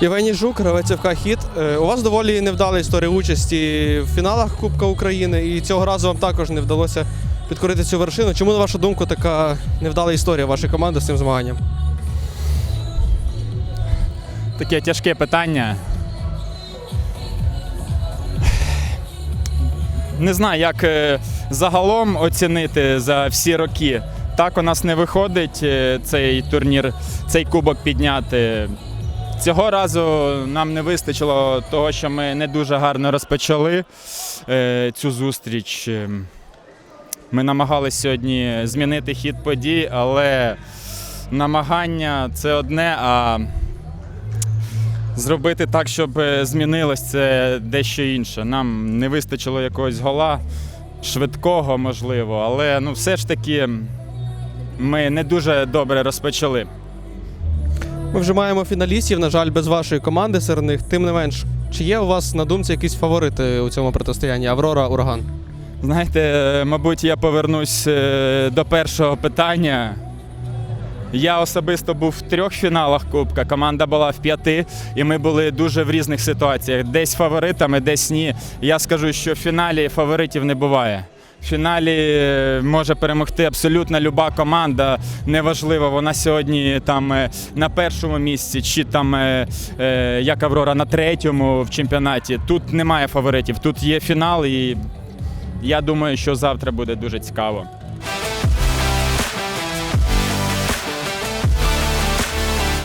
Євгеній Жук, гравець ФК Хіт. Е, У вас доволі невдала історія участі в фіналах Кубка України, і цього разу вам також не вдалося підкорити цю вершину. Чому, на вашу думку, така невдала історія вашої команди з цим змаганням? Таке тяжке питання. Не знаю, як е, загалом оцінити за всі роки. Так у нас не виходить е, цей турнір, цей кубок підняти. Цього разу нам не вистачило того, що ми не дуже гарно розпочали е, цю зустріч. Ми намагалися сьогодні змінити хід подій, але намагання це одне, а зробити так, щоб змінилось це дещо інше. Нам не вистачило якогось гола, швидкого, можливо, але ну, все ж таки ми не дуже добре розпочали. Ми вже маємо фіналістів, на жаль, без вашої команди серед них. Тим не менш, чи є у вас на думці якісь фаворити у цьому протистоянні? Аврора, Ураган? Знаєте, е, мабуть, я повернусь е, до першого питання. Я особисто був в трьох фіналах Кубка, команда була в п'яти, і ми були дуже в різних ситуаціях. Десь фаворитами, десь ні. Я скажу, що в фіналі фаворитів не буває. В фіналі може перемогти абсолютно люба команда. Неважливо, вона сьогодні там е, на першому місці, чи там е, е, як Аврора на третьому в чемпіонаті. Тут немає фаворитів, тут є фінал, і я думаю, що завтра буде дуже цікаво.